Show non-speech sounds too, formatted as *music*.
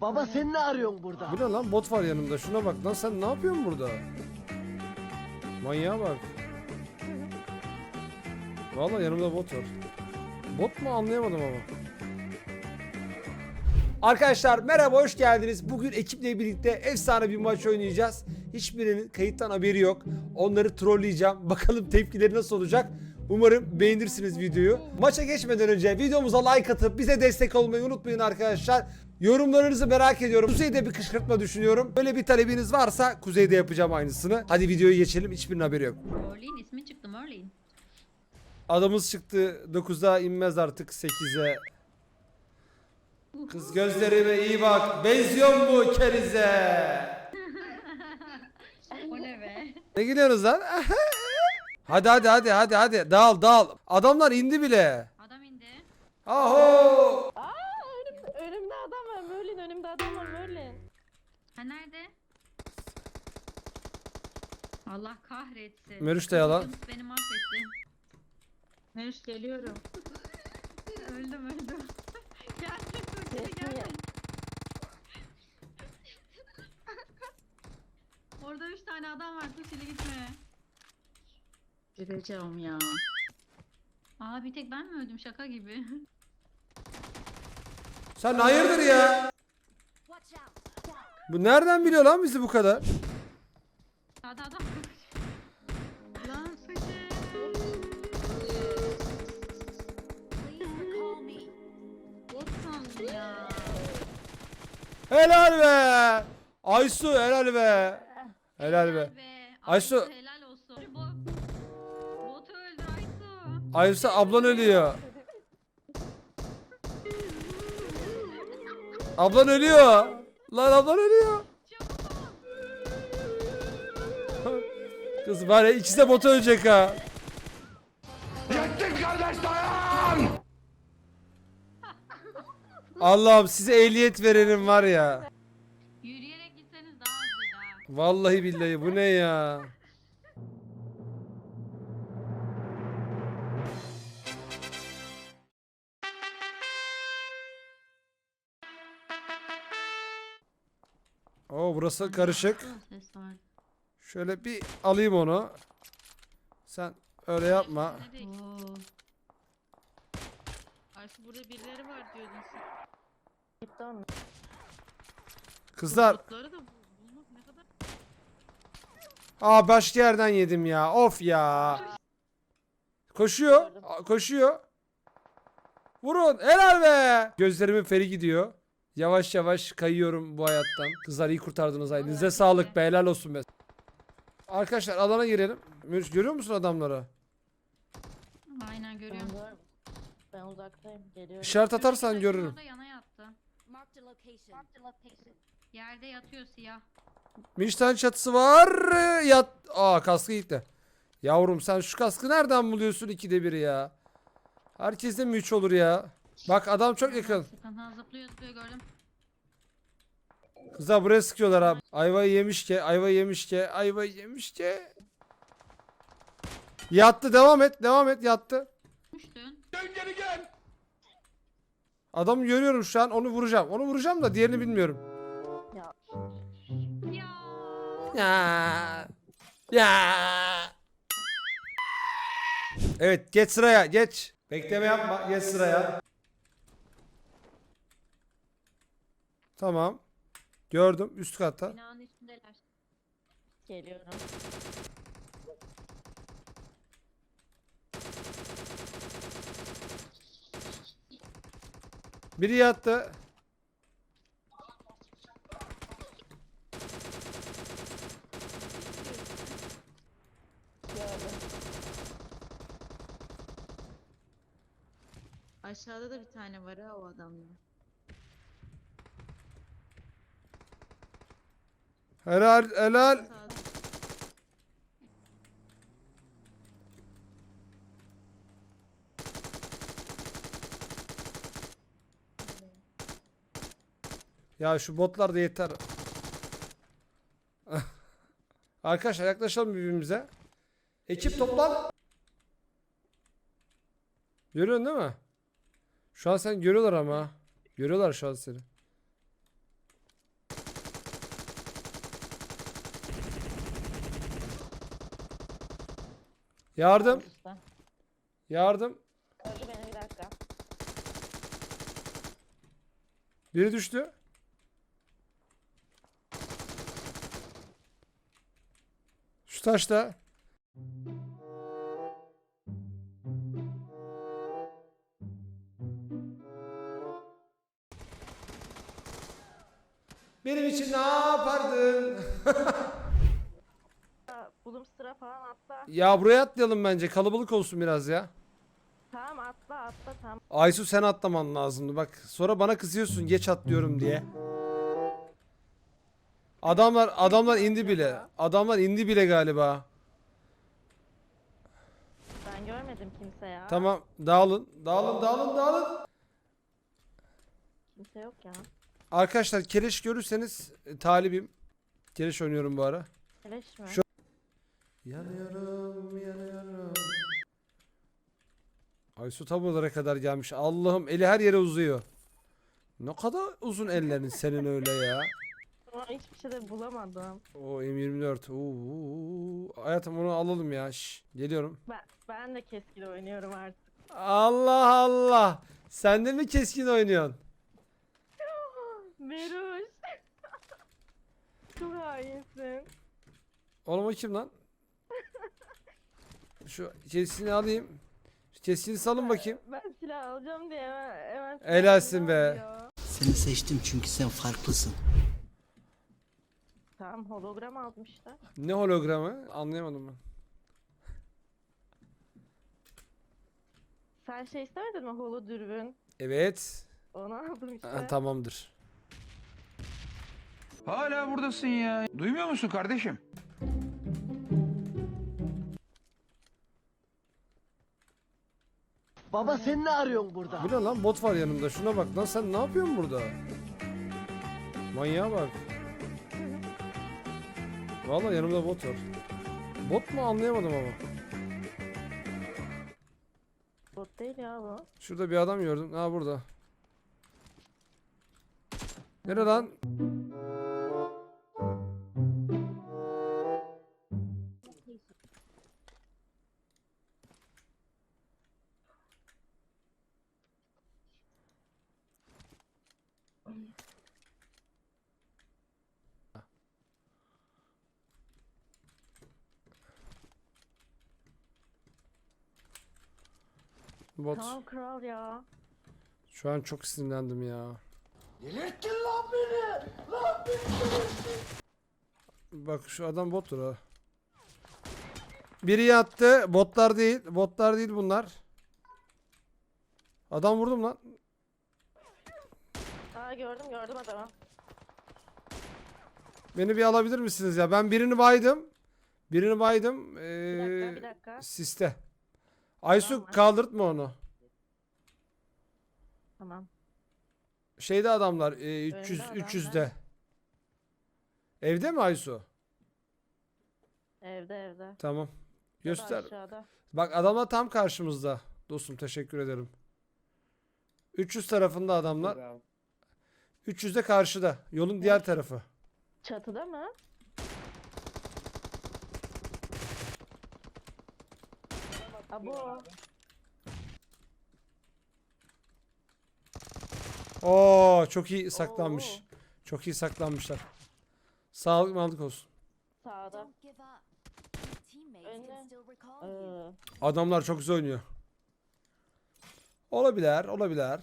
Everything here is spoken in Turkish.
Baba sen ne arıyorsun burada? Bu ne lan bot var yanımda şuna bak lan sen ne yapıyorsun burada? Manyağa bak. Vallahi yanımda bot var. Bot mu anlayamadım ama. Arkadaşlar merhaba hoş geldiniz. Bugün ekiple birlikte efsane bir maç oynayacağız. Hiçbirinin kayıttan haberi yok. Onları trolleyeceğim. *laughs* Bakalım tepkileri nasıl olacak. Umarım beğenirsiniz videoyu. Maça geçmeden önce videomuza like atıp bize destek olmayı unutmayın arkadaşlar. Yorumlarınızı merak ediyorum. Kuzeyde bir kışkırtma düşünüyorum. Böyle bir talebiniz varsa Kuzey'de yapacağım aynısını. Hadi videoyu geçelim. Hiçbirinin haberi yok. Merlin ismi çıktı Merlin. Adamız çıktı 9'a inmez artık 8'e. Kız gözlerime iyi bak. Benziyor mu kerize? *laughs* O ne be? Ne gülüyorsunuz lan? *laughs* hadi hadi hadi hadi hadi dağıl dağıl. Adamlar indi bile. Adam indi. Aho! Aa önüm, önümde adam var Merlin önümde adam var Merlin. Ha nerede? Allah kahretsin. Meriç de yalan. Beni mahvetti. Meriç geliyorum. *laughs* öldüm öldüm. *laughs* gel gel Yes, gel. yes. Orada üç tane adam var. Kuşili gitme. Gireceğim ya. Aa bir tek ben mi öldüm şaka gibi. Sen hayırdır ya? Bu nereden biliyor lan bizi bu kadar? Adam ya. Helal be! Aysu helal be! Helal be. Aysu- helal olsun. Bo Botu öldür Aysu. Aysu ablan ölüyor. Ablan ölüyor. Lan ablan ölüyor. Kız var ya ikisi de bota ölecek ha. Allah'ım size ehliyet verenim var ya. Yürüyerek gitseniz daha hızlıydı ha. Vallahi billahi bu ne ya? Oo burası karışık. Ses var. Şöyle bir alayım onu. Sen öyle yapma. Oo. Ayşe burada birileri var diyordun sen. Gitti onu. Kızlar, Botları da bul- bulmak ne kadar... aa başka yerden yedim ya. Of ya. Koşuyor, aa, koşuyor. Vurun, helal be. Gözlerimin feri gidiyor. Yavaş yavaş kayıyorum bu hayattan. Kızlar iyi kurtardınız. Elinize sağlık be, helal olsun be. Arkadaşlar alana girelim. Mürüş, Görüyor musun adamları? Aynen Ben, görüyorum. gör- ben uzaktayım geliyorum. İşaret atarsan görürüm. Orada yana yattı. Yerde yatıyor siyah. Mişten çatısı var. Yat. Aa kaskı gitti. Yavrum sen şu kaskı nereden buluyorsun ikide bir ya? Herkeste mi üç olur ya? Bak adam çok yakın. Sıkıntı zıplıyor zıplıyor gördüm. Kızlar buraya sıkıyorlar abi. Ayvayı yemiş ki, ayvayı yemiş ki, ayvayı yemiş ki. Yattı devam et, devam et yattı. Düştün. Adamı görüyorum şu an onu vuracağım. Onu vuracağım da diğerini bilmiyorum. Ya. Ya. Ya. Evet geç sıraya geç. Bekleme yapma geç sıraya. Tamam. Gördüm üst katta. Binanın üstündeler. geliyorum. Biri yattı. Aşağıda da bir tane var ha o adamda. Helal helal. Ya şu botlar da yeter. *laughs* Arkadaşlar yaklaşalım birbirimize. Ekip toplan. Görüyorsun değil mi? Şu an sen görüyorlar ama. Görüyorlar şu an seni. Yardım. Usta. Yardım. Öldü beni bir dakika. Biri düştü. Şu taşta. Benim için ne yapardın? *laughs* Sıra falan atla. Ya buraya atlayalım bence. Kalabalık olsun biraz ya. Tamam atla atla tamam. Aysu sen atlaman lazımdı. Bak sonra bana kızıyorsun geç atlıyorum diye. Adamlar adamlar indi bile. Adamlar indi bile galiba. Ben görmedim kimse ya. Tamam dağılın. Dağılın dağılın dağılın. Kimse yok ya. Arkadaşlar keleş görürseniz e, talibim. Keleş oynuyorum bu ara. Keleş mi? Şu- Yanıyorum yanıyorum. Aysu tam olarak kadar gelmiş. Allah'ım eli her yere uzuyor. Ne kadar uzun ellerin senin öyle ya. Ama hiçbir şey de bulamadım. O M24. Oo, hayatım onu alalım ya. Şş, geliyorum. Ben, ben de keskin oynuyorum artık. Allah Allah. Sen de mi keskin oynuyorsun? Meruş. *laughs* Çok hainsin. Oğlum o kim lan? Şu keskini alayım. Şu keskini salın bakayım. Ben silah alacağım diye hemen, hemen silah Helalsin alacağım be. diyor. Seni seçtim çünkü sen farklısın. Tamam hologram almışlar. Ne hologramı? Anlayamadım ben. Sen şey istemedin mi holo dürbün? Evet. Onu aldım işte. Ha, tamamdır. Hala buradasın ya. Duymuyor musun kardeşim? Baba sen ne arıyorsun burada? Bu ne lan? Bot var yanımda. Şuna bak lan sen ne yapıyorsun burada? Manyağa bak. Vallahi yanımda bot var. Bot mu anlayamadım ama. Bot değil ya bu. Şurada bir adam gördüm. Ha burada. Nere lan? Bot. Tamam kral ya. Şu an çok sinirlendim ya. Delirttin lan beni! Lan beni Bak şu adam bottur ha. Biri yattı. Botlar değil. Botlar değil bunlar. Adam vurdum lan. Aa gördüm gördüm adamı. Beni bir alabilir misiniz ya? Ben birini baydım. Birini baydım. Bir Ee, dakika bir dakika. siste. Aysu Tamam. kaldırtma onu. Tamam. Şeyde adamlar e, 300 Önde adam 300'de. Evde mi Aysu? Evde evde. Tamam. Ya da Göster. Aşağıda. Bak adamlar tam karşımızda. Dostum teşekkür ederim. 300 tarafında adamlar. 300 de karşıda. Yolun diğer tarafı. Çatıda mı? Abo. Oo çok iyi saklanmış. Oo. Çok iyi saklanmışlar. Sağlık mağlık olsun. Sağda. Ee, Adamlar çok güzel oynuyor. Olabilir, olabilir.